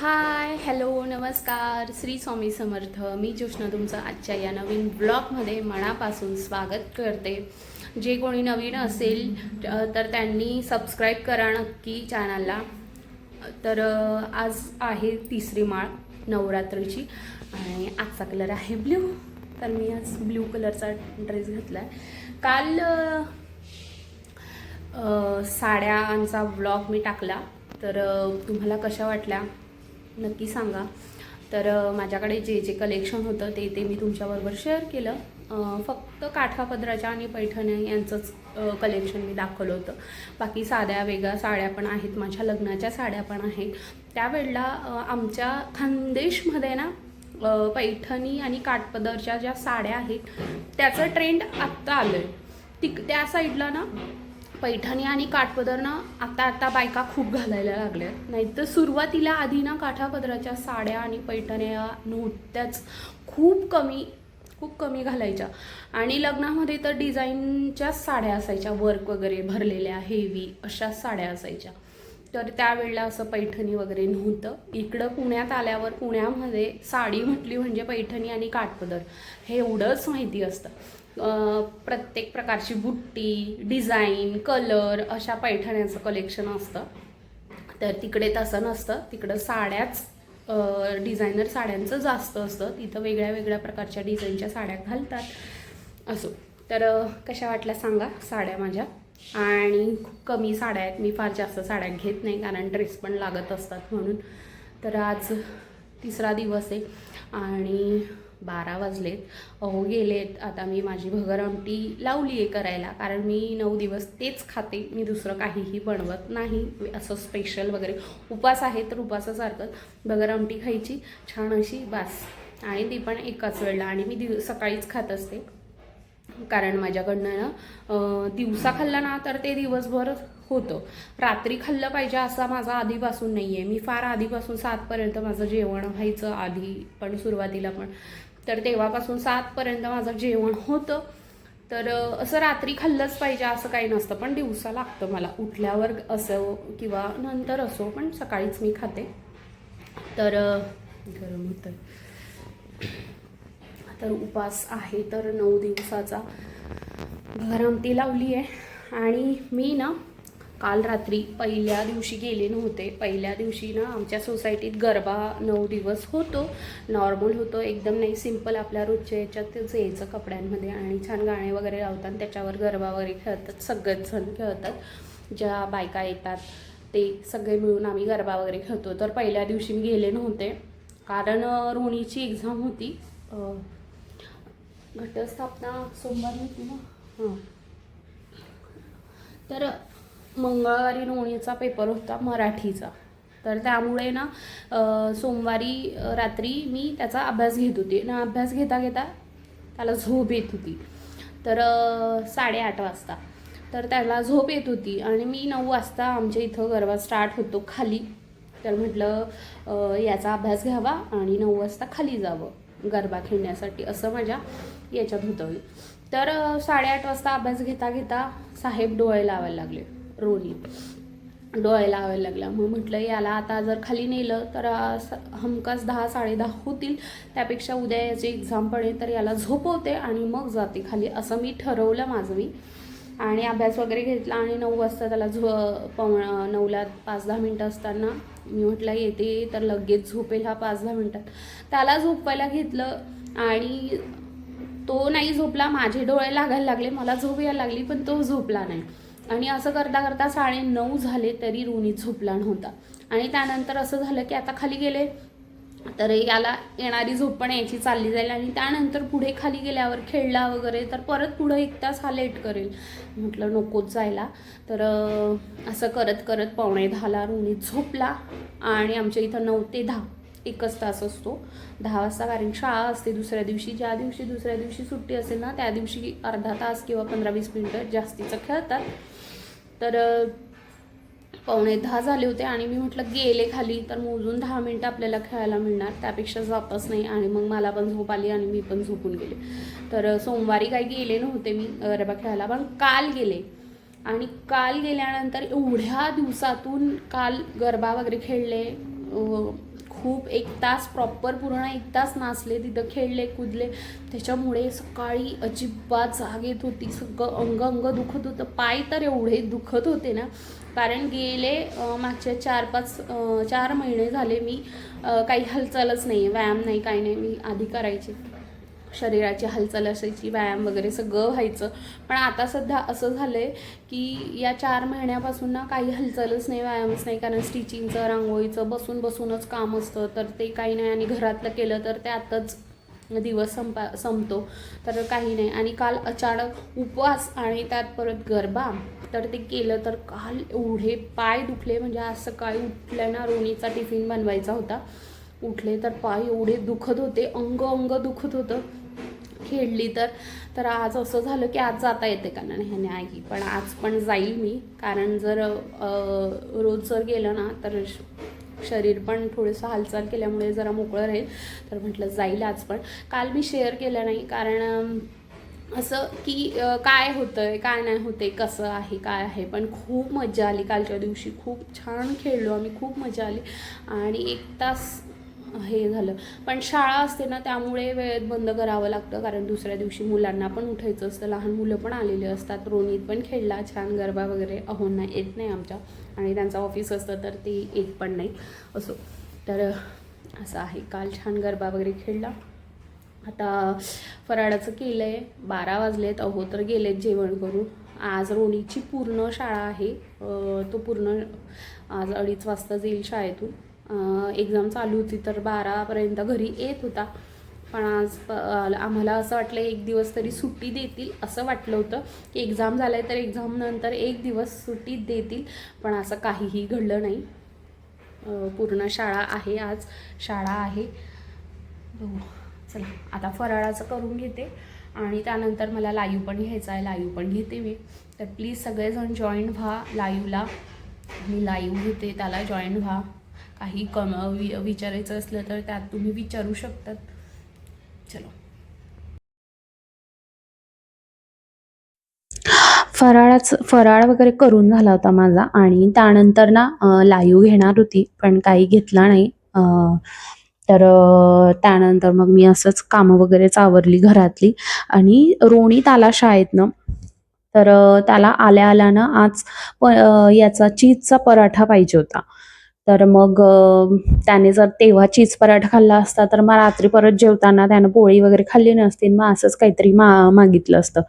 Hi hello नमस्कार श्री स्वामी समर्थ. मी ज्योष्णा तुमचं आजच्या या नवीन ब्लॉगमध्ये मनापासून स्वागत करते. जे कोणी नवीन असेल तर त्यांनी सबस्क्राईब करा नक्की चॅनलला. तर आज आहे तिसरी माळ नवरात्रीची आणि आजचा कलर आहे ब्ल्यू. तर मी आज ब्ल्यू कलरचा ड्रेस घेतला आहे काल साड्यांचा ब्लॉग मी टाकला. तर तुम्हाला कशा वाटल्या? नक्की सांगा. तर माझ्याकडे जे जे कलेक्शन होतं ते ते मी तुमच्याबरोबर शेअर केलं. फक्त काठापदराच्या आणि पैठणी यांचंच कलेक्शन मी दाखवलं होतं. बाकी साध्या वेगळ्या साड्या पण आहेत. माझ्या लग्नाच्या साड्या पण आहेत. त्यावेळेला आमच्या खानदेशमध्ये ना पैठणी आणि काठपदरच्या ज्या साड्या आहेत त्याचं ट्रेंड आत्ता आलं आहे तिक त्या साईडला ना पैठणी आणि काठपदरनं आता आता बायका खूप घालायला लागल्या नाही तर सुरुवातीला आधी ना काठापदराच्या साड्या आणि पैठण्या नव्हत्याच खूप कमी खूप कमी घालायच्या. आणि लग्नामध्ये तर डिझाईनच्याच साड्या असायच्या वर्क वगैरे भरलेल्या हेवी अशाच साड्या असायच्या. तर त्यावेळेला असं पैठणी वगैरे नव्हतं. इकडं पुण्यात आल्यावर पुण्यामध्ये साडी म्हटली म्हणजे पैठणी आणि काठपदर. हे एवढंच माहिती असतं. प्रत्येक प्रकारची बुट्टी डिझाईन कलर अशा पैठण्याचं कलेक्शन असतं. तर तिकडे तसं नसतं. तिकडं साड्याच डिझायनर साड्यांचं जास्त असतं. तिथं वेगळ्या वेगळ्या प्रकारच्या डिझाईनच्या साड्या घालतात. असो. तर कशा वाटल्या सांगा साड्या माझ्या. आणि खूप कमी साड्या आहेत. मी फार जास्त साड्या घेत नाही कारण ड्रेस पण लागत असतात म्हणून. तर आज तिसरा दिवस आहे. आणि बारा वाजलेत. अहो गेलेत. आता मी माझी भगर आमटी लावली आहे करायला. कारण मी नऊ दिवस तेच खाते. मी दुसरं काहीही बनवत नाही. असं स्पेशल वगैरे. उपास आहे तर उपासासारखं भगर आमटी खायची. छान अशी बास. आणि ती पण एकाच वेळेला. आणि मी दिव सकाळीच खात असते. कारण माझ्याकडनं ना दिवसा खाल्ला ना तर ते दिवसभर होतं. रात्री खाल्लं पाहिजे असा माझा आधीपासून नाही आहे मी फार आधीपासून सातपर्यंत माझं जेवण व्हायचं आधी पण सुरुवातीला पण. तर तेव्हापासून सातपर्यंत माझं जेवण होतं. तर असं रात्री खाल्लंच पाहिजे असं काही नसतं. पण दिवसा लागतं मला. उठल्यावर असो किंवा नंतर असो पण सकाळीच मी खाते. तर गरम होतं तर उपास आहे तर नऊ दिवसाचा. घरमती लावली आहे आणि मी ना काल रात्री पहिल्या दिवशी गेले नव्हते. पहिल्या दिवशी ना आमच्या सोसायटीत गरबा नऊ दिवस होतो. नॉर्मल होतो. एकदम नाही सिंपल आपल्या रोजच्या याच्यातच यायचं कपड्यांमध्ये आणि छान गाणे वगैरे लावतात. त्याच्यावर गरबा वगैरे खेळतात. सगळेच जण खेळतात. ज्या बायका येतात ते सगळे मिळून आम्ही गरबा वगैरे खेळतो. तर पहिल्या दिवशी मी गेले नव्हते. कारण रोणीची एक्झाम होती. घटस्थापना सोमवारी होती ना? हां. तर मंगळवारी नोणीचा पेपर होता मराठीचा. तर त्यामुळे ना सोमवारी रात्री मी त्याचा अभ्यास घेत होते. ना अभ्यास घेता घेता त्याला झोप येत होती. तर साडेआठ वाजता. तर त्याला झोप येत होती आणि मी नऊ वाजता आमच्या इथं गरबा स्टार्ट होतो खाली. तर म्हटलं याचा अभ्यास घ्यावा आणि नऊ वाजता खाली जावं गरबा खेळण्यासाठी असं माझ्या याच्यात होतं. तर साडेआठ वाजता अभ्यास घेता घेता साहेब डोळे लावायला लागले. रोली. डोळे लावायला लागला. मग म्हटलं याला आता जर खाली नेलं तर हमकास हमखास दहा साडेदहा होतील. त्यापेक्षा उद्या याची एक्झाम पडेल तर याला झोपवते आणि मग जाते खाली. असं मी ठरवलं माझं मी. आणि अभ्यास वगैरे घेतला आणि नऊ वाजता त्याला झो पव नऊला पाच दहा मिनटं असताना मी म्हटलं येते तर लगेच झोपेल हा पाच दहा मिनटात. त्याला झोपवायला घेतलं आणि तो नाही झोपला. माझे डोळे लागायला लागले. मला झोप यायला लागली पण तो झोपला नाही. आणि असं करता करता साडे नऊ झाले तरी रुनी झोपला नव्हता आणि त्यानंतर असं झालं की आता खाली गेले. तर याला येणारी झोप पण यायची चालली जाईल आणि त्यानंतर पुढे खाली गेल्यावर खेळला वगैरे तर परत पुढं एक तास हा लेट करेल. म्हटलं नकोच जायला. तर असं करत करत पावणे दहाला रुनी झोपला आणि आमच्या इथं नऊ ते दहा एकच तास असतो. दहा वाजता कारण शाळा असते दुसऱ्या दिवशी. ज्या दिवशी दुसऱ्या दिवशी सुट्टी असेल ना त्या दिवशी अर्धा तास किंवा पंधरा वीस मिनटं जास्तीचं खेळतात. तर पावणे दहा झाले होते आणि मी म्हटलं गेले खाली तर मोजून दहा मिनटं आपल्याला खेळायला मिळणार. त्यापेक्षा जातच नाही आणि मग मला पण झोप आली आणि मी पण झोपून गेले. तर सोमवारी काही गेले नव्हते मी गरबा खेळायला पण काल गेले. आणि काल गेल्यानंतर एवढ्या दिवसातून काल गरबा वगैरे खेळले खूप एक तास प्रॉपर पूर्ण एक तास नाचले तिथं खेळले कुदले. त्याच्यामुळे सकाळी अजिबात जाग येत होती. सगळं अंग अंग दुखत होतं. पाय तर एवढे दुखत होते ना. कारण गेले मागच्या चार पाच चार महिने झाले मी काही हालचालच नाही व्यायाम नाही काही नाही. मी आधी करायचे. शरीराची हालचाल असायची व्यायाम वगैरे सगळं व्हायचं. पण आता सध्या असं झालं आहे की या चार महिन्यापासून ना काही हालचालच नाही व्यायामच नाही. कारण स्टिचिंगचं रांगोळीचं बसून बसूनच काम असतं. तर ते काही नाही आणि घरातलं केलं तर त्यातच दिवस संपा संपतो. तर काही नाही. आणि काल अचानक उपवास आणि त्यात परत गरबा. तर ते केलं तर काल एवढे पाय दुखले. म्हणजे आज सकाळी उठल्याना रोणीचा टिफिन बनवायचा होता. उठले तर पाय एवढे दुखत होते. अंग अंग दुखत होतं. खेळली तर. तर आज असं झालं की आज जाता येते का? नाही नाही पण आज पण जाईल मी. कारण जर रोज जर गेलं ना तर श- शरीर पण थोडंसं हालचाल केल्यामुळे जरा मोकळं राहील. तर म्हटलं जाईल आज पण. काल मी शेअर केलं नाही कारण असं की काय होतं आहे काय नाही होते कसं आहे काय आहे पण खूप मजा आली कालच्या दिवशी. खूप छान खेळलो आम्ही खूप मजा आली. आणि एक तास हे झालं. पण शाळा असते ना त्यामुळे वेळेत बंद करावं लागतं. कारण दुसऱ्या दिवशी मुलांना पण उठायचं असतं. लहान मुलं पण आलेली असतात. रोनीत पण खेळला. छान गरबा वगैरे अहोंना येत नाही आमच्या. आणि त्यांचं ऑफिस असतं तर ते येत पण नाही. असो. तर असं आहे. काल छान गरबा वगैरे खेळला. आता फराळाचं केलं आहे बारा वाजलेत. अहो तर गेलेत जेवण करून. आज रोणीची पूर्ण शाळा आहे. तो पूर्ण आज अडीच वाजता जाईल शाळेतून. एक्झाम चालू होती तर बारापर्यंत घरी येत होता. पण आज आम्हाला असं वाटलं एक दिवस तरी सुट्टी देतील असं वाटलं होतं. की एक्झाम झालं तर एक्झामनंतर एक दिवस सुट्टी देतील पण असं काहीही घडलं नाही. पूर्ण शाळा आहे आज. शाळा आहे. चला आता फराळाचं करून घेते. आणि त्यानंतर मला लाईव्ह पण घ्यायचा आहे. लाईव्ह पण घेते मी. तर प्लीज सगळेजण जॉईन व्हा लाईव्हला मी लाईव्ह घेते त्याला जॉईन व्हा. काही कम वि विचारायचं असलं तर त्यात तुम्ही विचारू शकतात. चलो. फराळाच फराळ वगैरे करून झाला होता माझा आणि त्यानंतर ना लाईव्ह घेणार होती पण काही घेतला नाही. तर त्यानंतर मग मी असंच कामं वगैरे चावरली घरातली. आणि रोणीत आला शाळेतनं तर त्याला आल्या आल्यानं आज प याचा चीजचा पराठा पाहिजे होता. तर मग त्याने जर तेव्हा चीज पराठा खाल्ला असता तर मग रात्री परत जेवताना त्यानं पोळी वगैरे खाल्ली नसती मग असंच काहीतरी मा मागितलं असतं.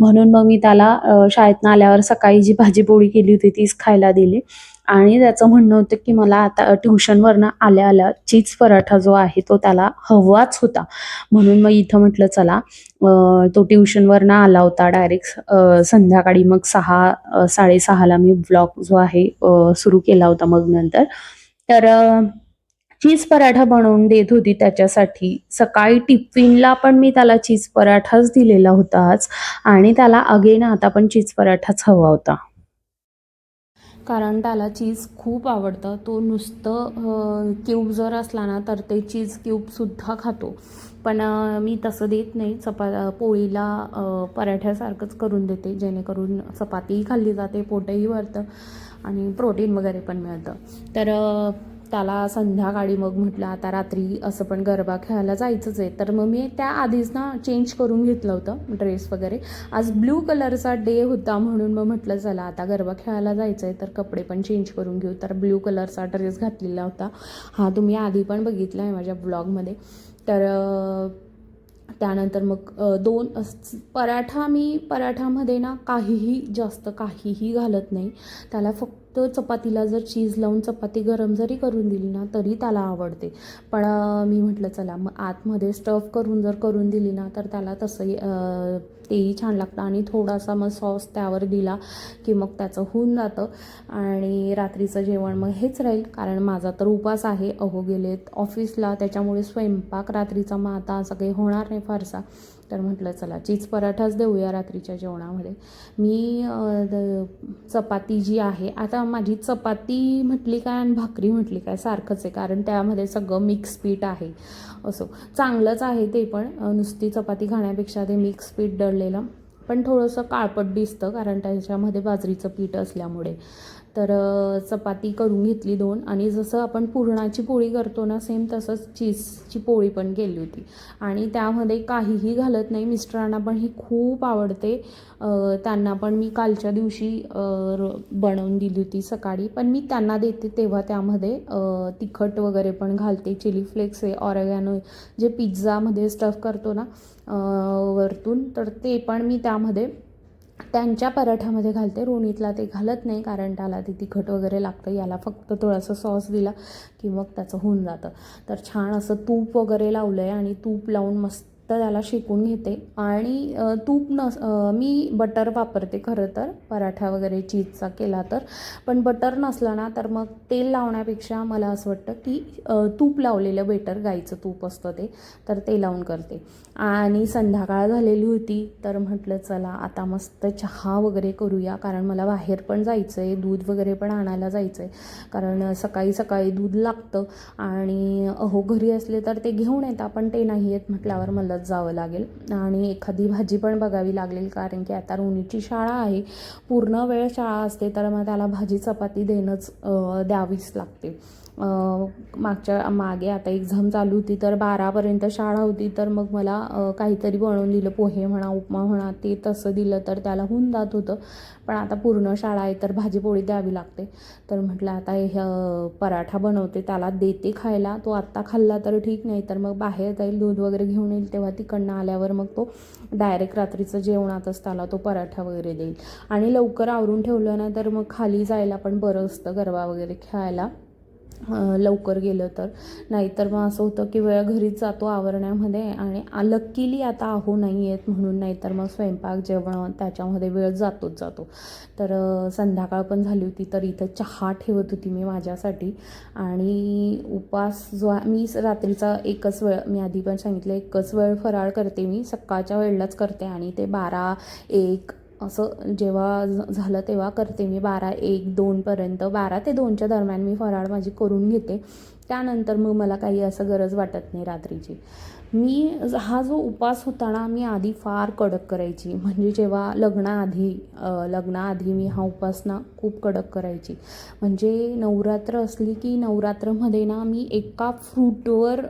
म्हणून मग मी त्याला शाळेतनं आल्यावर सकाळी जी भाजी पोळी केली होती तीच खायला दिली. आणि त्याचं म्हणणं होतं की मला आता ट्युशनवरनं आल्या आल्या चीज पराठा जो आहे तो त्याला हवाच होता. म्हणून मग इथं म्हटलं चला तो ट्युशनवरनं आला होता डायरेक्ट संध्याकाळी मग सहा साडेसहाला मी ब्लॉग जो आहे सुरू केला होता मग नंतर. तर चीज पराठा बनवून देत होती त्याच्यासाठी. सकाळी टिफिनला पण मी त्याला चीज पराठाच दिलेला होता आज आणि त्याला अगेन आता पण चीज पराठाच हवा होता. कारण त्याला चीज खूप आवडतं. तो नुसतं क्यूब जर असला ना तर ते चीज क्यूबसुद्धा खातो. पण मी तसं देत नाही. चपा पोळीला पराठ्यासारखंच करून देते. जेणेकरून चपातीही खाल्ली जाते पोटही भरतं आणि प्रोटीन वगैरे पण मिळतं. तर त्याला संध्याकाळी मग म्हटलं आता रात्री असं पण गरबा खेळायला जायचंच आहे. तर मग मी त्या आधीच ना चेंज करून घेतलं होतं ड्रेस वगैरे. आज ब्ल्यू कलरचा डे होता म्हणून मग म्हटलं चला आता गरबा खेळायला जायचं आहे तर कपडे पण चेंज करून घेऊ. तर ब्ल्यू कलरचा ड्रेस घातलेला होता. हा तुम्ही आधी पण बघितला आहे माझ्या ब्लॉगमध्ये तर त्यानंतर मग दोन पराठा मी पराठामध्ये ना काहीही जास्त काहीही घालत नाही. त्याला फक्त चपातीला जर चीज लावून चपाती गरम जरी करून दिली ना तरी त्याला आवडते. पण मी म्हटलं चला मग आतमध्ये स्टफ करून जर करून दिली ना तर त्याला तसंही तेही छान लागतं. आणि थोडासा मग सॉस त्यावर दिला की मग त्याचं होऊन जातं. आणि रात्रीचं जेवण मग हेच राहील. कारण माझा तर उपास आहे. अहो गेलेत ऑफिसला त्याच्यामुळे स्वयंपाक रात्रीचा मग आता असं काही होणार नाही फारसा. तर म्हटलं चला चीज पराठाच देऊया रात्रीच्या जेवणामध्ये. मी द- चपाती जी आहे आता माझी चपाती म्हटली काय आणि भाकरी म्हटली काय सारखंच आहे. कारण त्यामध्ये सगळं मिक्स पीठ आहे. असो. चांगलंच आहे ते पण. नुसती चपाती खाण्यापेक्षा ते मिक्स पीठ दळलेलं पण थोडंसं काळपट दिसतं कारण त्याच्यामध्ये बाजरीचं पीठ असल्यामुळे. तर चपाती करून घेतली दोन आणि जसं आपण पुरणाची पोळी करतो ना सेम तसंच चीजची पोळी पण केली होती. आणि त्यामध्ये काहीही घालत नाही. मिस्टरांना पण ही खूप आवडते. त्यांना पण मी कालच्या दिवशी र- बनवून दिली होती सकाळी. पण मी त्यांना देते तेव्हा त्यामध्ये तिखट वगैरे पण घालते. चिली फ्लेक्स आहे ऑरेगॅनो जे पिझ्झामध्ये स्टफ करतो ना वरतून तर ते पण मी त्यामध्ये त्यांच्या पराठ्यामध्ये घालते. रोणीतला ते घालत नाही कारण त्याला ते तिखट वगैरे लागतं. याला फक्त थोडासा सॉस दिला की मग त्याचं होऊन जातं. तर छान असं तूप वगैरे लावलं आहे आणि तूप लावून मस्त तर त्याला शेकून घेते. आणि तूप नस मी बटर वापरते खरं तर पराठा वगैरे चीजचा केला तर. पण बटर नसलं ना तर मग तेल लावण्यापेक्षा मला असं वाटतं की तूप लावलेलं बेटर गाईचं तूप असतं ते तर ते लावून करते. आणि संध्याकाळ झालेली होती तर म्हटलं चला आता मस्त चहा वगैरे करूया कारण मला बाहेर पण जायचं आहे दूध वगैरे पण आणायला जायचं आहे कारण सकाळी सकाळी दूध लागतं. आणि अहो घरी असले तर ते घेऊन येतात पण ते नाही आहेत म्हटल्यावर मला मलाच जावं लागेल. आणि एखादी भाजी पण बघावी लागेल कारण की आता रोनीची शाळा आहे. पूर्ण वेळ शाळा असते तर मग त्याला भाजी चपाती देणंच द्यावीच लागते. मागच्या मागे आता एक्झाम चालू होती तर बारापर्यंत शाळा होती तर मग मला काहीतरी बनवून दिलं पोहे म्हणा उपमा म्हणा ते तसं दिलं तर त्याला होऊन जात होतं. पण आता पूर्ण शाळा आहे तर भाजीपोळी द्यावी लागते. तर म्हटलं आता हे पराठा बनवते त्याला देते खायला. तो आत्ता खाल्ला तर ठीक नाही तर मग बाहेर जाईल दूध वगैरे घेऊन येईल तेव्हा तिकडनं आल्यावर मग तो डायरेक्ट रात्रीचं जेवणातच त्याला तो पराठा वगैरे देईल. आणि लवकर आवरून ठेवलं ना तर मग खाली जायला पण बरं असतं गरबा वगैरे खेळायला. लवकर गेलं तर. नाहीतर मग असं होतं की वेळ घरीच जातो आवरण्यामध्ये आणि लक्कीली आता आहो नाही आहेत म्हणून नाहीतर मग स्वयंपाक जेवण त्याच्यामध्ये वेळ जातोच जातो. तर संध्याकाळ पण झाली होती तर इथं चहा ठेवत होती मी माझ्यासाठी आणि उपास जो मी रात्रीचा एकच वेळ मी आधी पण सांगितलं एकच वेळ फराळ करते मी सकाळच्या वेळेलाच करते आणि ते बारा एक असं जेव्हा झालं तेव्हा करते मी बारा एक दोनपर्यंत बारा ते दोनच्या दरम्यान मी फराळ माझी करून घेते. त्यानंतर मग मला काही असं गरज वाटत नाही रात्रीची. मी हा जो उपास होता ना मी आधी फार कडक करायची. म्हणजे जेव्हा लग्नाआधी लग्नाआधी मी हा उपासना खूप कडक करायची. म्हणजे नवरात्र असली की नवरात्रमध्ये ना मी एका फ्रूटवर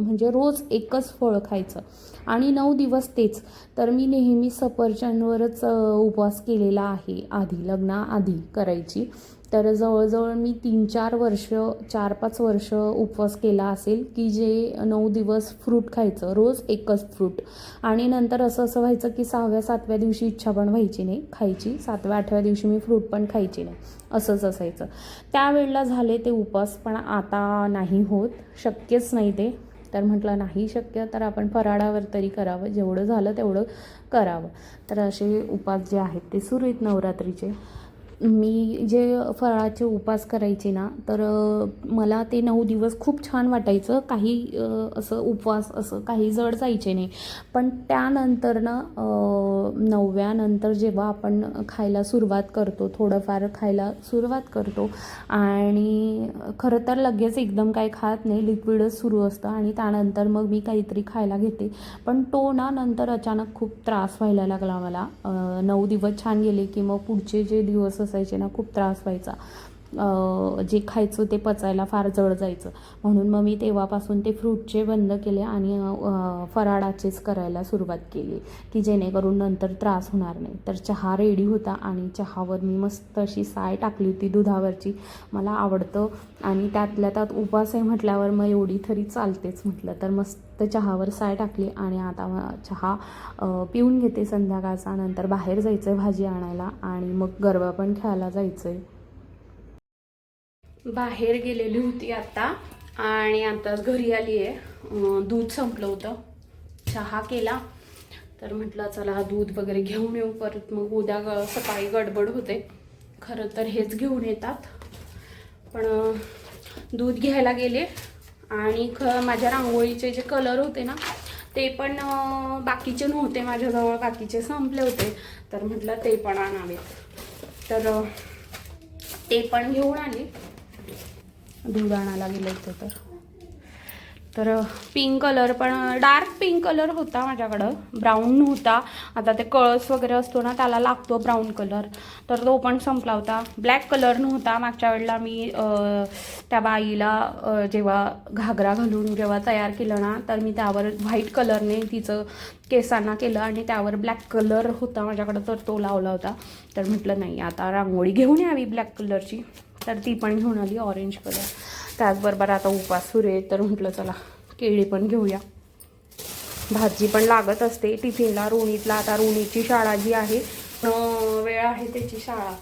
म्हणजे रोज एकच फळ खायचं. आणि नऊ दिवस तेच. तर मी नेहमी सफरचंदवरच उपवास केलेला आहे. आधी लग्नाआधी करायची. तर जवळजवळ मी तीन चार वर्ष चार पाच वर्ष उपवास केला असेल की जे नऊ दिवस फ्रूट खायचं. रोज एकच फ्रूट. आणि नंतर असं असं व्हायचं की सहाव्या सातव्या दिवशी इच्छा पण व्हायची नाही. खायची. सातव्या आठव्या दिवशी मी फ्रूट पण खायची नाही. असंच असायचं. त्यावेळेला झाले ते उपवास पण आता नाही होत. शक्यच नाही ते. तर म्हटलं नाही शक्य तर आपण फराळावर तरी करावं. जेवढं झालं तेवढं करावं. तर असे उपास जे आहेत ते सुरू आहेत नवरात्रीचे. मी जे फराळाचे उपास करायचे ना तर मला ते नऊ दिवस खूप छान वाटायचं. काही असं उपवास असं काही जड जायचे नाही. पण त्यानंतर ना नवव्यानंतर जेव्हा आपण खायला सुरुवात करतो थोडंफार खायला सुरुवात करतो आणि खरं तर लगेच एकदम काही खात नाही लिक्विडच सुरू असतं आणि त्यानंतर मग मी काहीतरी खायला घेते. पण तो ना नंतर अचानक खूप त्रास व्हायला लागला मला. नऊ दिवस छान गेले की मग पुढचे जे दिवस असायचे ना खूप त्रास व्हायचा. जे खायचं ते पचायला फार जड जायचं. म्हणून मग मी तेव्हापासून ते फ्रूटचे बंद केले आणि फराळाचेच करायला सुरुवात केली की जेणेकरून नंतर त्रास होणार नाही. तर चहा रेडी होता आणि चहावर मी मस्त अशी साय टाकली होती दुधावरची. मला आवडतं आणि त्यातल्या त्यात उपास आहे म्हटल्यावर मग एवढी तरी चालतेच म्हटलं. तर मस्त चहावर साय टाकली आणि आता चहा पिऊन घेते संध्याकाळचा. नंतर बाहेर जायचं आहे भाजी आणायला आणि मग गरबा पण खेळायला जायचं आहे बाहेर गेलेली होती आता. आणि आताच घरी आली आहे दूध संपलं होतं. चहा केला. तर म्हटलं चला दूध वगैरे घेऊन येऊ परत. मग उद्या ग सकाळी गडबड होते. खरं तर हेच घेऊन येतात. पण दूध घ्यायला गेले. आणि ख माझ्या रांगोळीचे जे कलर होते ना ते पण बाकीचे नव्हते. माझ्याजवळ बाकीचे संपले होते. तर म्हटलं ते पण आणावेत. तर ते पण घेऊन आले. दूध आणायला गेलं होतं तर. तर पिंक कलर पण डार्क पिंक कलर होता माझ्याकडं. ब्राऊन होता आता ते कळस वगैरे असतो ना त्याला लागतो ब्राऊन कलर तर तो पण संपला होता. ब्लॅक कलर नव्हता. मागच्या वेळेला मी त्या बाईला जेव्हा घागरा घालून जेव्हा तयार केलं ना तर मी त्यावर व्हाईट कलरने तिचं केसांना केलं आणि त्यावर ब्लॅक कलर होता माझ्याकडं तर तो लावला होता. तर म्हटलं नाही आता रांगोळी घेऊन यावी ब्लॅक कलरची तर ती पण घेऊन आली ऑरेंज कलर त्याचबरोबर आता उपास सुरू आहे तर म्हटलं चला केळी पण घेऊया. भाजी पण लागत असते टिफिनला रोणीतला आता रोणीची शाळा जी आहे वेळ आहे त्याची शाळा.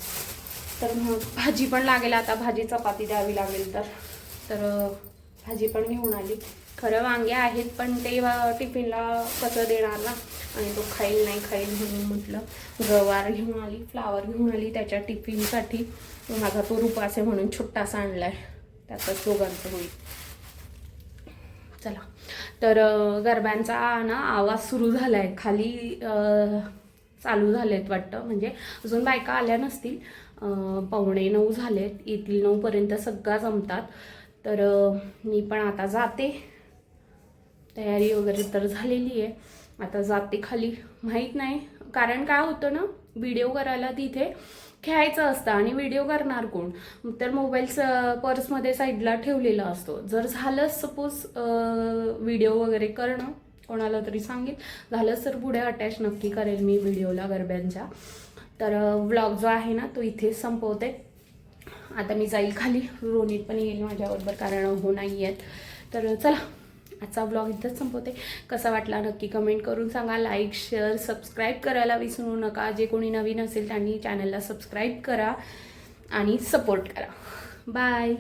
तर मग भाजी पण लागेल आता भाजी चपाती द्यावी लागेल तर. तर भाजी पण घेऊन आली. खरं वांगे आहेत पण ते टिफिनला कसं देणार ना? आणि तो खाईल नाही खाईल म्हणून म्हटलं गवार घेऊन आली फ्लावर घेऊन आली त्याच्या टिफिनसाठी. माझा तो रुपास आहे म्हणून छोटासा आणला आहे त्यातच दोघांचं होईल. चला. तर गरब्यांचा ना आवाज सुरू झाला आहे खाली चालू चालू झालेत वाटतं. म्हणजे अजून बायका आल्या नसतील. पावणे नऊ झालेत. येतील नऊपर्यंत सगळा जमतात. तर मी पण आता जाते. तयारी वगैरे तर झालेली आहे. आता जाते खाली. माहीत नाही. कारण काय होतं ना व्हिडिओ करायला तिथे खेळायचं असतं आणि व्हिडिओ करणार कोण? तर मोबाईल पर्समध्ये साईडला ठेवलेला असतो. जर झालंच सपोज व्हिडिओ वगैरे करणं कोणाला तरी सांगेल. झालंच तर पुढे अटॅच नक्की करेल मी व्हिडिओला गरब्यांच्या. तर व्लॉग जो आहे ना तो इथेच संपवते. आता मी जाईल खाली. रोनीत पण येईल माझ्याबरोबर कारण हो नाही आहेत तर चला. आजचा ब्लॉग इथंच संपवते. कसा वाटला नक्की कमेंट करून सांगा. लाईक शेअर सबस्क्राईब करायला विसरू नका. जे कोणी नवीन असेल त्यांनी चॅनलला सबस्क्राईब करा आणि सपोर्ट करा. बाय